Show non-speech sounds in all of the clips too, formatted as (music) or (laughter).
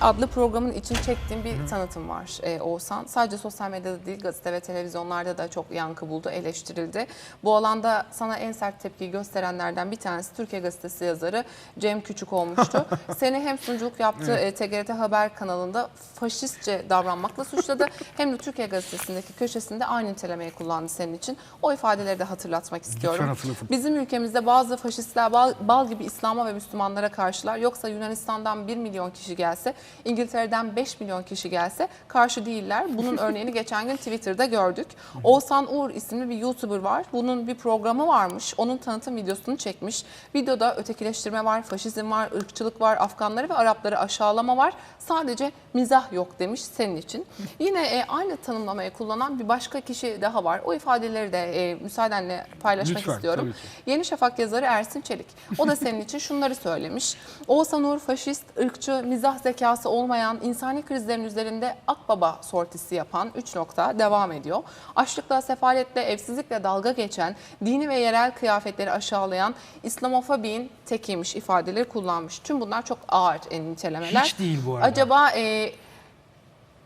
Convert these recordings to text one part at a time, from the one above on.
adlı programın için çektiğim bir tanıtım var e, Oğuzhan. Sadece sosyal medyada değil gazete ve televizyonlarda da çok yankı buldu, eleştirildi. Bu alanda sana en sert tepkiyi gösterenlerden bir tanesi Türkiye Gazetesi yazarı Cem Küçük olmuştu. (laughs) Seni hem sunuculuk yaptığı e, TGRT Haber kanalında faşistçe davranmakla suçladı. hem de Türkiye Gazetesi'ndeki köşesinde aynı nitelemeyi kullandı senin için. O ifadeleri de hatırlatmak istiyorum. Bizim ülkemizde bazı faşistler bal, bal gibi İslam'a ve Müslümanlara karşılar. Yoksa Yunanistan'dan 1 milyon kişi gelse, İngiltere'den 5 milyon kişi gelse karşı değiller. Bunun (laughs) örneğini geçen gün Twitter'da gördük. Oğuzhan Uğur isimli bir YouTuber var. Bunun bir programı varmış. Onun tanıtım videosunu çekmiş. Videoda ötekileştirme var, faşizm var, ırkçılık var, Afganları ve Arapları aşağılama var. Sadece mizah yok demiş senin için. (laughs) Yine e, aynı tanımlamayı kullanan bir başka kişi daha var. O ifadeleri de e, müsaadenle paylaşmak Lütfen, istiyorum. Yeni Şafak yazarı Ersin Çelik. O da senin için şunları söylemiş. Oğuzhan Uğur faşist, ırkçı, mizah zekası olmayan, insani krizlerin üzerinde akbaba sortisi yapan 3 nokta devam ediyor. Açlıkla, sefaletle, evsizlikle dalga geçen, dini ve yerel kıyafetleri aşağılayan, İslamofobinin tekiymiş ifadeleri kullanmış. Tüm bunlar çok ağır e, nitelemeler. Hiç değil bu arada. Acaba e,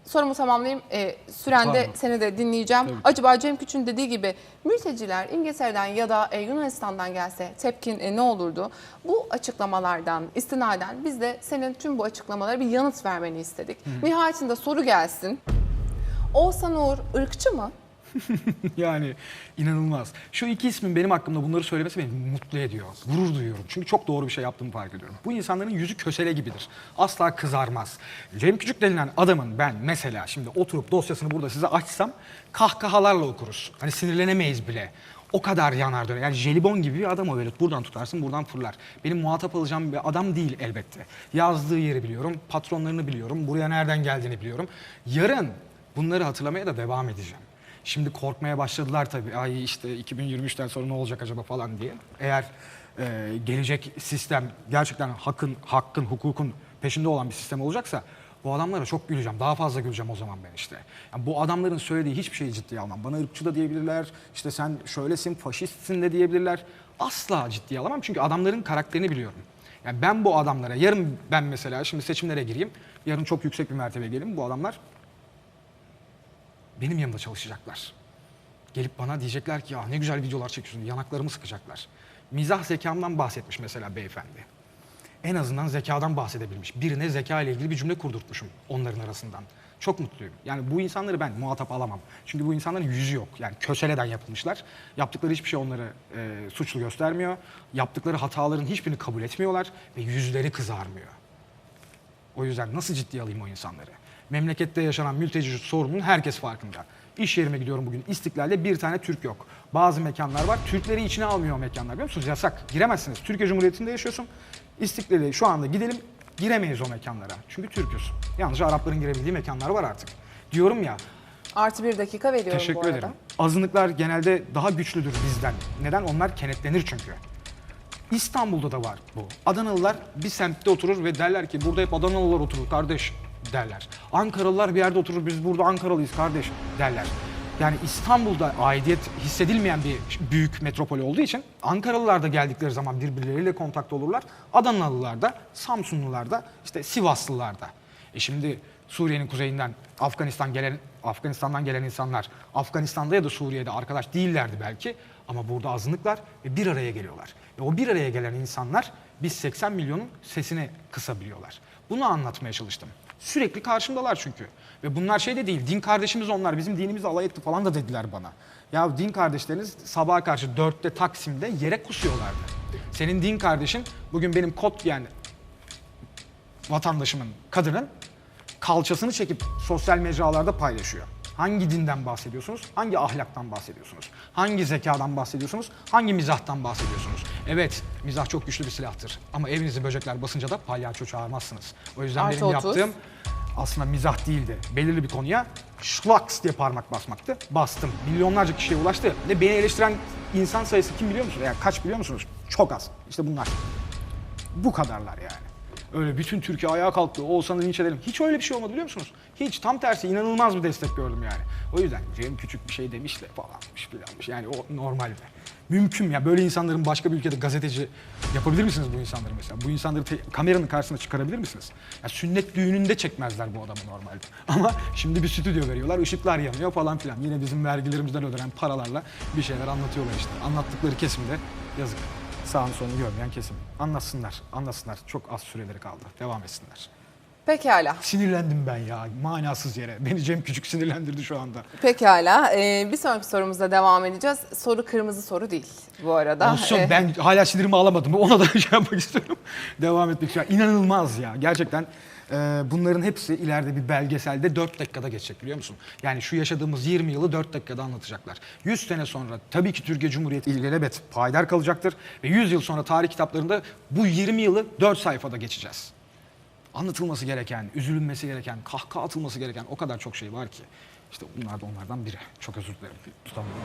sorumu tamamlayayım. E, sürende Pardon. seni de dinleyeceğim. Acaba Cem Küçük'ün dediği gibi mülteciler İngiltere'den ya da e, Yunanistan'dan gelse tepkin e, ne olurdu? Bu açıklamalardan istinaden biz de senin tüm bu açıklamalara bir yanıt vermeni istedik. Nihayetinde soru gelsin. Oğuzhan Uğur ırkçı mı? (laughs) Yani inanılmaz. Şu iki ismin benim hakkımda bunları söylemesi beni mutlu ediyor. Gurur duyuyorum. Çünkü çok doğru bir şey yaptığımı fark ediyorum. Bu insanların yüzü kösele gibidir. Asla kızarmaz. Cem Küçük denilen adamın ben mesela şimdi oturup dosyasını burada size açsam kahkahalarla okuruz. Hani sinirlenemeyiz bile. O kadar yanar döner. Yani jelibon gibi bir adam o böyle. Buradan tutarsın buradan fırlar. Benim muhatap alacağım bir adam değil elbette. Yazdığı yeri biliyorum. Patronlarını biliyorum. Buraya nereden geldiğini biliyorum. Yarın bunları hatırlamaya da devam edeceğim. Şimdi korkmaya başladılar tabii. Ay işte 2023'ten sonra ne olacak acaba falan diye. Eğer e, gelecek sistem gerçekten hakkın, hakkın, hukukun peşinde olan bir sistem olacaksa bu adamlara çok güleceğim. Daha fazla güleceğim o zaman ben işte. Yani bu adamların söylediği hiçbir şeyi ciddiye almam. Bana ırkçı da diyebilirler. işte sen şöylesin, faşistsin de diyebilirler. Asla ciddiye alamam çünkü adamların karakterini biliyorum. Yani ben bu adamlara, yarın ben mesela şimdi seçimlere gireyim. Yarın çok yüksek bir mertebeye geleyim. Bu adamlar benim yanımda çalışacaklar. Gelip bana diyecekler ki ya ne güzel videolar çekiyorsun, yanaklarımı sıkacaklar. Mizah zekamdan bahsetmiş mesela beyefendi. En azından zekadan bahsedebilmiş. Birine zeka ile ilgili bir cümle kurdurtmuşum onların arasından. Çok mutluyum. Yani bu insanları ben muhatap alamam. Çünkü bu insanların yüzü yok. Yani köseleden yapılmışlar. Yaptıkları hiçbir şey onları e, suçlu göstermiyor. Yaptıkları hataların hiçbirini kabul etmiyorlar ve yüzleri kızarmıyor. O yüzden nasıl ciddiye alayım o insanları? Memlekette yaşanan mülteci sorununun herkes farkında. İş yerime gidiyorum bugün İstiklal'de bir tane Türk yok. Bazı mekanlar var. Türkleri içine almıyor o mekanlar biliyor musunuz? Yasak. Giremezsiniz. Türkiye Cumhuriyeti'nde yaşıyorsun. İstiklal'e şu anda gidelim giremeyiz o mekanlara. Çünkü Türk'üz. Yalnızca Arapların girebildiği mekanlar var artık. Diyorum ya Artı bir dakika veriyorum bu Teşekkür arada. ederim. Azınlıklar genelde daha güçlüdür bizden. Neden? Onlar kenetlenir çünkü. İstanbul'da da var bu. Adanalılar bir semtte oturur ve derler ki burada hep Adanalılar oturur kardeş derler. Ankaralılar bir yerde oturur biz burada Ankaralıyız kardeş derler. Yani İstanbul'da aidiyet hissedilmeyen bir büyük metropol olduğu için Ankaralılar da geldikleri zaman birbirleriyle kontakta olurlar. Adanalılar da, Samsunlular da, işte Sivaslılar da. E şimdi Suriye'nin kuzeyinden Afganistan gelen Afganistan'dan gelen insanlar Afganistan'da ya da Suriye'de arkadaş değillerdi belki ama burada azınlıklar ve bir araya geliyorlar. Ve o bir araya gelen insanlar biz 80 milyonun sesini kısabiliyorlar. Bunu anlatmaya çalıştım. Sürekli karşımdalar çünkü. Ve bunlar şey de değil, din kardeşimiz onlar, bizim dinimizle alay etti falan da dediler bana. Ya din kardeşleriniz sabaha karşı dörtte Taksim'de yere kusuyorlardı. Senin din kardeşin bugün benim kot giyen vatandaşımın, kadının kalçasını çekip sosyal mecralarda paylaşıyor. Hangi dinden bahsediyorsunuz? Hangi ahlaktan bahsediyorsunuz? Hangi zekadan bahsediyorsunuz? Hangi mizahtan bahsediyorsunuz? Evet, mizah çok güçlü bir silahtır. Ama evinizi böcekler basınca da palyaço çağırmazsınız. O yüzden Artı benim 30. yaptığım aslında mizah değildi. Belirli bir konuya şlaks diye parmak basmaktı. Bastım. Milyonlarca kişiye ulaştı. Ve beni eleştiren insan sayısı kim biliyor musunuz? Yani kaç biliyor musunuz? Çok az. İşte bunlar. Bu kadarlar yani. Öyle bütün Türkiye ayağa kalktı. Oğuzhan'ı linç edelim. Hiç öyle bir şey olmadı biliyor musunuz? Hiç. Tam tersi inanılmaz bir destek gördüm yani. O yüzden Cem Küçük bir şey demiş de falanmış filanmış. Yani o normalde. Mümkün ya böyle insanların başka bir ülkede gazeteci yapabilir misiniz bu insanları mesela? Bu insanları kameranın karşısına çıkarabilir misiniz? Ya sünnet düğününde çekmezler bu adamı normalde. (laughs) Ama şimdi bir stüdyo veriyorlar, ışıklar yanıyor falan filan. Yine bizim vergilerimizden ödenen paralarla bir şeyler anlatıyorlar işte. Anlattıkları kesimde yazık. Sağını solunu görmeyen kesim. Anlatsınlar, anlatsınlar. Çok az süreleri kaldı. Devam etsinler. Pekala. Sinirlendim ben ya manasız yere. Beni Cem Küçük sinirlendirdi şu anda. Pekala. Ee, bir sonraki sorumuzla devam edeceğiz. Soru kırmızı soru değil bu arada. Olsun Ee, ben hala sinirimi alamadım. Ona da (laughs) şey yapmak istiyorum. Devam etmek istiyorum. İnanılmaz ya. Gerçekten e, bunların hepsi ileride bir belgeselde 4 dakikada geçecek biliyor musun? Yani şu yaşadığımız 20 yılı 4 dakikada anlatacaklar. 100 sene sonra tabii ki Türkiye Cumhuriyeti ilelebet payidar kalacaktır. Ve 100 yıl sonra tarih kitaplarında bu 20 yılı 4 sayfada geçeceğiz. Anlatılması gereken, üzülünmesi gereken, kahkaha atılması gereken o kadar çok şey var ki. İşte bunlar da onlardan biri. Çok özür dilerim. Tutamıyorum.